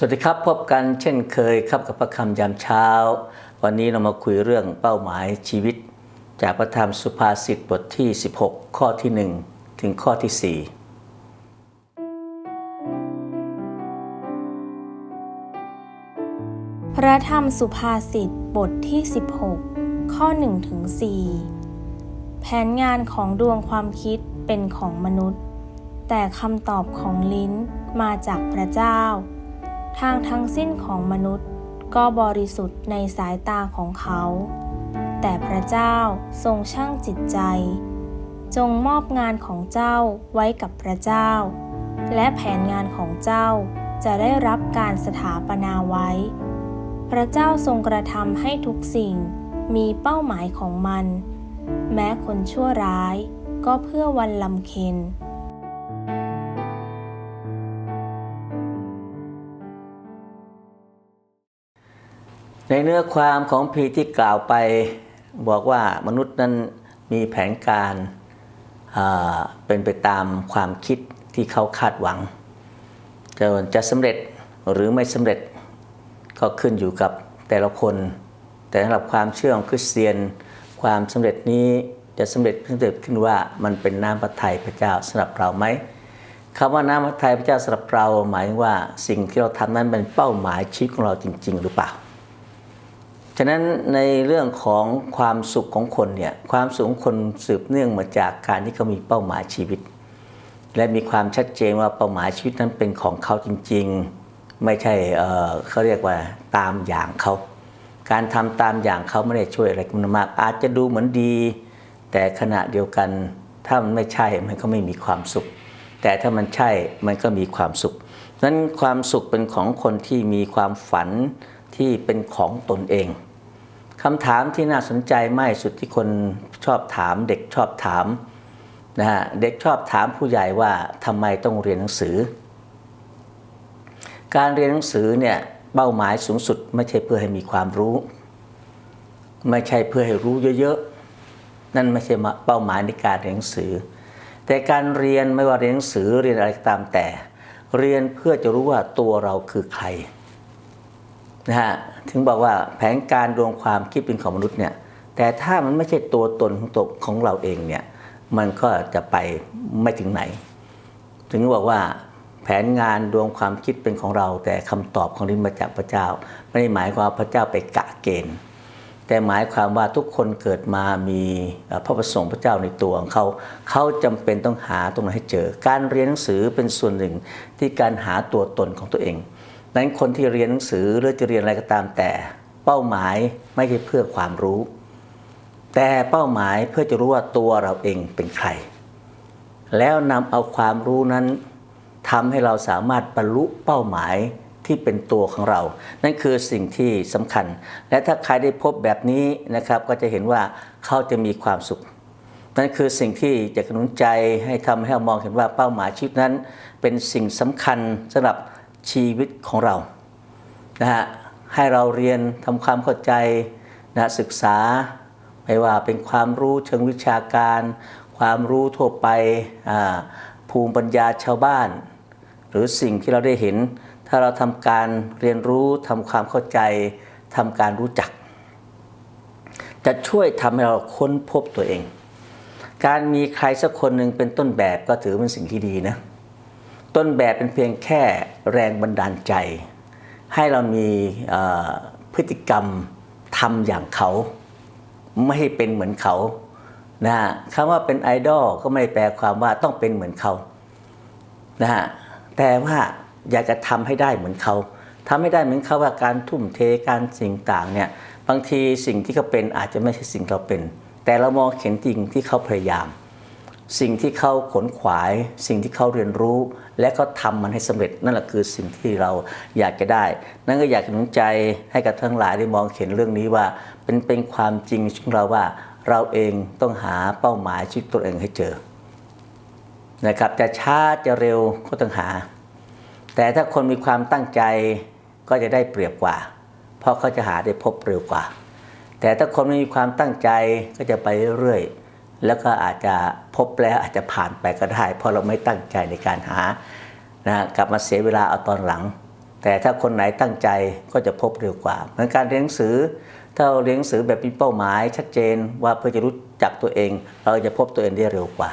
สวัสดีครับพบกันเช่นเคยครับกับพระคำยามเช้า วันนี้เรามาคุยเรื่องเป้าหมายชีวิต จากพระธรรมสุภาษิตบทที่ 16 ข้อที่ 1 ถึงข้อที่พระธรรมสุภาษิตบทที่ 16 ข้อ1ถึง4แผนงานของดวงความคิดเป็นของมนุษย์ แต่คำตอบของลิ้นมาจากพระเจ้า ทางทั้งสิ้นของมนุษย์ ก็บริสุทธิ์ในสายตาของเขา แต่พระเจ้าทรงช่างจิตใจ จงมอบงานของเจ้าไว้กับพระเจ้า และแผนงานของเจ้าจะได้รับการสถาปนาไว้ พระเจ้าทรงกระทำให้ทุกสิ่งมีเป้าหมายของมัน แม้คนชั่วร้ายก็เพื่อวันลำเค็น ในเนื้อความของพีที่กล่าวไปบอกว่ามนุษย์นั้นมีแผนการเป็นไปตามความคิดที่เขาคาดหวังจะจะสำเร็จหรือไม่สำเร็จก็ขึ้นอยู่กับแต่ละคน แต่สำหรับความเชื่อของคริสเตียน ความสำเร็จนี้จะสำเร็จขึ้นเกิดขึ้นว่ามันเป็นน้ำพระทัยพระเจ้าสำหรับเราไหมคำว่าน้ำพระทัยพระเจ้าสำหรับเราหมายว่าสิ่งที่เราทำนั้นเป็นเป้าหมายชีวิตของเราจริง ๆ หรือเปล่า ฉะนั้นในเรื่องของความสุขของคนเนี่ยความสุขของคนสืบเนื่องมาจากการที่เขามีเป้าหมายชีวิต และมีความชัดเจนว่าเป้าหมายชีวิตนั้นเป็นของเขาจริง ๆ ไม่ใช่เเขาเรียกว่าตามอย่างเขา การทำตามอย่างเขาไม่ได้ช่วยอะไรกันมาก อาจจะดูเหมือนดี แต่ขณะเดียวกันถ้ามันไม่ใช่มันก็ไม่มีความสุข แต่ถ้ามันใช่มันก็มีความสุขนั้นความสุขเป็นของคนที่มีความฝันที่เป็นของตนเอง คำถามที่น่าสนใจมากสุดที่คนชอบถาม เด็กชอบถามนะฮะเด็กชอบถามผู้ใหญ่ว่าทำไมต้องเรียนหนังสือ การเรียนหนังสือเนี่ยเป้าหมายสูงสุดไม่ใช่เพื่อให้มีความรู้ ไม่ใช่เพื่อให้รู้เยอะๆ นั่นไม่ใช่เป้าหมายในการเรียนหนังสือ แต่การเรียนไม่ว่าเรียนหนังสือเรียนอะไรก็ตามแต่ เรียนเพื่อจะรู้ว่าตัวเราคือใครนะฮะ ถึงบอกว่าแผนการดวงความคิดเป็นของมนุษย์เนี่ยแต่ถ้ามันไม่ใช่ตัวตนของตัวของเราเองเนี่ยมันก็จะไปไม่ถึงไหน ถึงบอกว่าแผนงานดวงความคิดเป็นของเรา แต่คำตอบของนี้มาจากพระเจ้า ไม่ได้หมายความพระเจ้าไปกะเกณฑ์ แต่หมายความว่าทุกคนเกิดมามีพระประสงค์พระเจ้าในตัวของเขาเขาจำเป็นต้องหาตรงนั้นให้เจอ การเรียนหนังสือเป็นส่วนหนึ่งที่การหาตัวตนของตัวเอง นั้นคนที่เรียนหนังสือหรือจะเรียนอะไรก็ตามแต่ เป้าหมายไม่ใช่เพื่อความรู้ แต่เป้าหมายเพื่อจะรู้ว่าตัวเราเองเป็นใคร แล้วนำเอาความรู้นั้นทำให้เราสามารถบรรลุเป้าหมายที่เป็นตัวของเรา นั่นคือสิ่งที่สำคัญ และถ้าใครได้พบแบบนี้นะครับก็จะเห็นว่าเขาจะมีความสุข นั่นคือสิ่งที่จะกระนุนใจให้ทำให้เรามองเห็นว่าเป้าหมายชีวิตนั้น เป็นสิ่งสำคัญสำหรับ ชีวิตของเรานะฮะให้เราเรียนทำความเข้าใจนะศึกษา ไม่ว่าเป็นความรู้เชิงวิชาการ ความรู้ทั่วไปภูมิปัญญาชาวบ้าน หรือสิ่งที่เราได้เห็น ถ้าเราทำการเรียนรู้ทำความเข้าใจทำการรู้จัก จะช่วยทำให้เราค้นพบตัวเอง การมีใครสักคนหนึ่งเป็นต้นแบบก็ถือเป็นสิ่งที่ดีนะ ต้นแบบเป็นเพียงแค่แรงบันดาลใจ ให้เรามีพฤติกรรมทำอย่างเขา ไม่ให้เป็นเหมือนเขานะฮะคำว่าเป็นไอดอลก็ไม่แปลความว่าต้องเป็นเหมือนเขานะฮะแต่ว่าอยากจะทำให้ได้เหมือนเขาทำให้ได้เหมือนเขาว่าการทุ่มเทการสิ่งต่างเนี่ยบางทีสิ่งที่เขาเป็นอาจจะไม่ใช่สิ่งเราเป็น แต่เรามองเห็นจริงที่เขาพยายาม สิ่งที่เขาขนขวาย สิ่งที่เขาเรียนรู้ และก็ทำมันให้สำเร็จนั่นแหละคือสิ่งที่เราอยากจะได้ นั่นก็อยากหนุนใจให้กับทั้งหลายได้มองเห็นเรื่องนี้ว่า เป็นเป็นความจริงของเราว่า เราเองต้องหาเป้าหมายชีวิตตัวเองให้เจอนะครับจะช้าจะเร็วก็ต้องหา แต่ถ้าคนมีความตั้งใจก็จะได้เปรียบกว่า เพราะเขาจะหาได้พบเร็วกว่า แต่ถ้าคนไม่มีความตั้งใจก็จะไปเรื่อย แล้วก็อาจจะพบแล้วอาจจะผ่านไปก็ได้ เพราะเราไม่ตั้งใจในการหานะกลับมาเสียเวลาเอาตอนหลัง แต่ถ้าคนไหนตั้งใจก็จะพบเร็วกว่า เหมือนการเรียนหนังสือ ถ้าเราเรียนหนังสือแบบมีเป้าหมาย ชัดเจนว่าเพื่อจะรู้จักตัวเอง เราจะพบตัวเองได้เร็วกว่า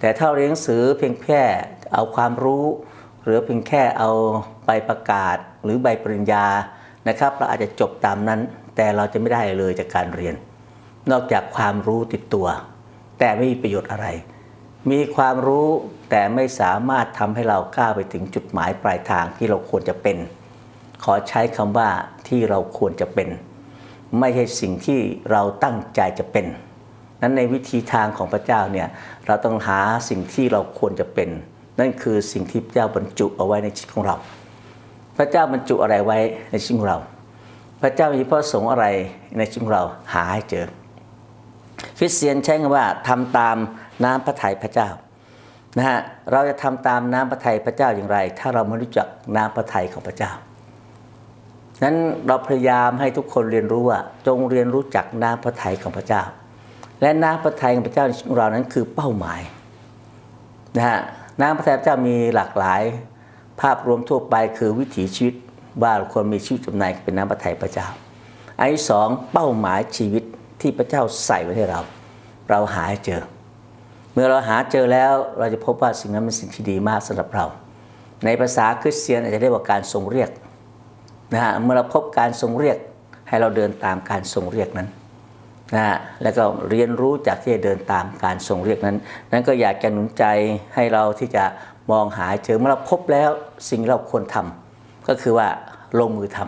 แต่ถ้าเราเรียนหนังสือเพียงแค่เอาความรู้ หรือเพียงแค่เอาใบประกาศ หรือใบปริญญานะครับเราอาจจะจบตามนั้น แต่เราจะไม่ได้เลยจากการเรียน นอกจากความรู้ติดตัว แต่ไม่มีประโยชน์อะไร มีความรู้แต่ไม่สามารถทำให้เราก้าวไปถึงจุดหมายปลายทางที่เราควรจะเป็น ขอใช้คำว่าที่เราควรจะเป็น ไม่ใช่สิ่งที่เราตั้งใจจะเป็น นั้นในวิธีทางของพระเจ้าเนี่ยเราต้องหาสิ่งที่เราควรจะเป็น นั่นคือสิ่งที่พระเจ้าบรรจุเอาไว้ในชีวิตของเรา พระเจ้าบรรจุอะไรไว้ในชีวิตของเรา พระเจ้ามีพระประสงค์อะไรในชีวิตของเราหาให้เจอ คริสเตียนใช้คำว่าทำตามน้ำพระทัยพระเจ้านะฮะเราจะทำตามน้ำพระทัยพระเจ้าอย่างไร ถ้าเราไม่รู้จักน้ำพระทัยของพระเจ้านั้นเราพยายามให้ทุกคนเรียนรู้ว่าจงเรียนรู้จักน้ำพระทัยของพระเจ้า และน้ำพระทัยของพระเจ้าของเรานั้นคือเป้าหมายนะฮะน้ำพระทัยพระเจ้ามีหลากหลาย ภาพรวมทั่วไปคือวิถีชีวิตว่าเราควรมีชีวิตจำนายเป็นน้ำพระทัยพระเจ้าไอันที่สองเป้าหมายชีวิต ที่พระเจ้าใส่ไว้ให้เรา เราหาหเจอ เมื่อเราหาเจอแล้วเราจะพบว่าสิ่งนั้นเป็นสิ่งที่ดีมากสำหรับเรา ในภาษาคริสเตียนอาจจะเรียกว่าการทรงเรียกนะฮะเมื่อเราพบการทรงเรียกให้เราเดินตามการทรงเรียกนั้นนะฮะแล้วก็เรียนรู้จากที่จะเดินตามการทรงเรียกนั้น นั้นก็อยากจะหนุนใจให้เราที่จะมองหาเจอเมื่อเราพบแล้วสิ่งเราควรทำก็คือว่าลงมือท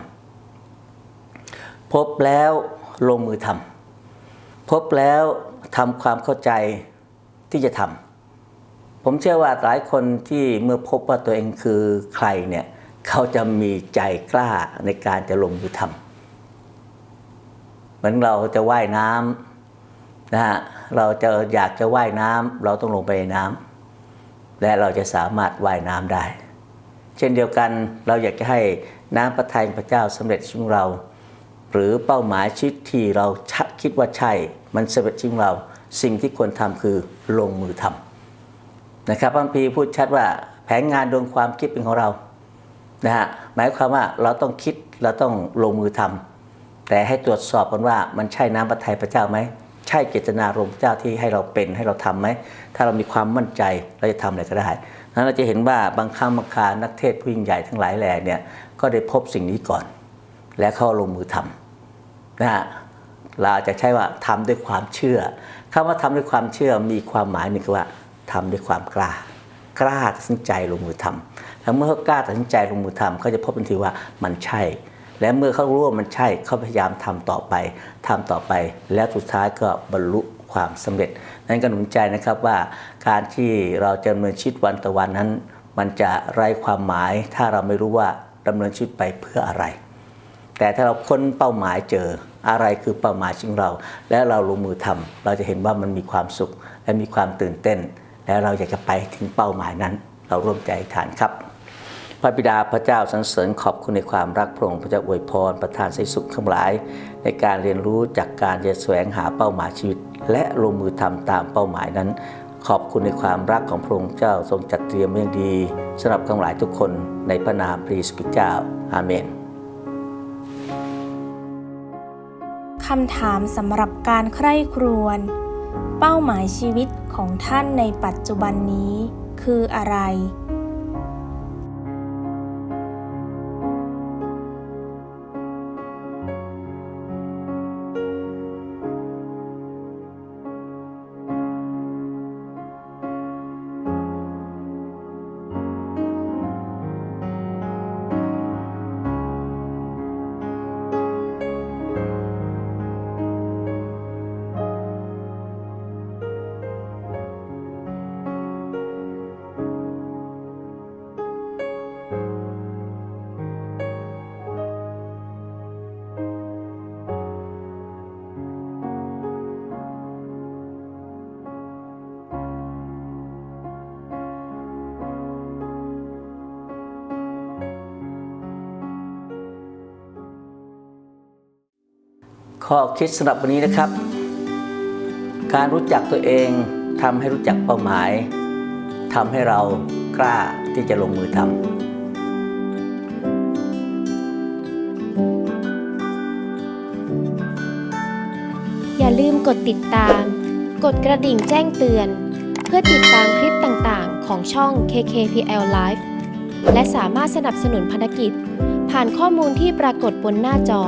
ำพบแล้วลงมือทำ พบแล้วทำความเข้าใจที่จะทำผมเชื่อว่าหลายคนที่เมื่อพบว่าตัวเองคือใครเนี่ยเขาจะมีใจกล้าในการจะลงมือทำเหมือนเราจะว่ายน้ำนะฮะเราจะอยากจะว่ายน้ำเราต้องลงไปในน้ำและเราจะสามารถว่ายน้ำได้ เช่นเดียวกันเราอยากจะให้น้ำพระทัยพระเจ้าสำเร็จชีวิตของเรา หรือเป้าหมายชีวิตที่เราชัดคิดว่าใช่ มันสำเร็จชีวิตของเราสิ่งที่ควรทำคือลงมือทำนะครับพระคัมภีพูดชัดว่าแผนงานดวงความคิดเป็นของเรานะฮะหมายความว่าเราต้องคิดเราต้องลงมือทำแต่ให้ตรวจสอบกันว่ามันใช่น้ำพระทัยพระเจ้าไหมใช่เจตนารมณ์พระเจ้าที่ให้เราเป็นให้เราทำไหมถ้าเรามีความมั่นใจเราจะทำอะไรก็ได้นั้นเราจะเห็นว่าบางครั้งบางครานักเทศผู้ยิ่งใหญ่ทั้งหลายแหล่เนี่ยก็ได้พบสิ่งนี้ก่อน และเข้าลงมือทำ นะฮะเราจะใช้ว่าทำด้วยความเชื่อคำว่าทำด้วยความเชื่อมีความหมายหนึ่งคือว่าทำด้วยความกล้า กล้าตัดสินใจลงมือทำแล้วเมื่อเขากล้าตัดสินใจลงมือทำเขาจะพบทันทีว่ามันใช่ และเมื่อเขารู้ว่ามันใช่เขาพยายามทำต่อไปทำต่อไป แล้วสุดท้ายก็บรรลุความสำเร็จ นั้นก็หนุนใจนะครับว่าการที่เราจะดำเนินชีวิตวันต่อวันนั้น มันจะไร้ความหมาย ถ้าเราไม่รู้ว่าดำเนินชีวิตไปเพื่ออะไร แต่ถ้าเราค้นเป้าหมายเจอ อะไรคือเป้าหมายของเรา แล้วเราลงมือทำเราจะเห็นว่ามันมีความสุข และมีความตื่นเต้น แล้วเราอยากจะไปถึงเป้าหมายนั้น เราร่วมใจฐานครับ พระบิดาพระเจ้าสรรเสริญขอบคุณในความรักพระองค์พระเจ้าอวยพรประทานใสสุขทั้งหลาย ในการเรียนรู้จากการจะแสวงหาเป้าหมายชีวิต และลงมือทำตามเป้าหมายนั้นขอบคุณในความรักของพระองค์เจ้าทรงจัดเตรียมไว้อย่างดีสำหรับทั้งหลายทุกคนในพระนามพระเยซูคริสต์เจ้า อาเมน คำถามสำหรับการใคร่ครวญเป้าหมายชีวิตของท่านในปัจจุบันนี้คืออะไร ข้อคิดสำหรับวันนี้นะครับ การรู้จักตัวเองทำให้รู้จักเป้าหมายทำให้เรากล้าที่จะลงมือทำอย่าลืมกดติดตาม กดกระดิ่งแจ้งเตือน เพื่อติดตามคลิปต่างๆ ของช่อง KKPL Live และสามารถสนับสนุนภารกิจ ผ่านข้อมูลที่ปรากฏบนหน้าจอ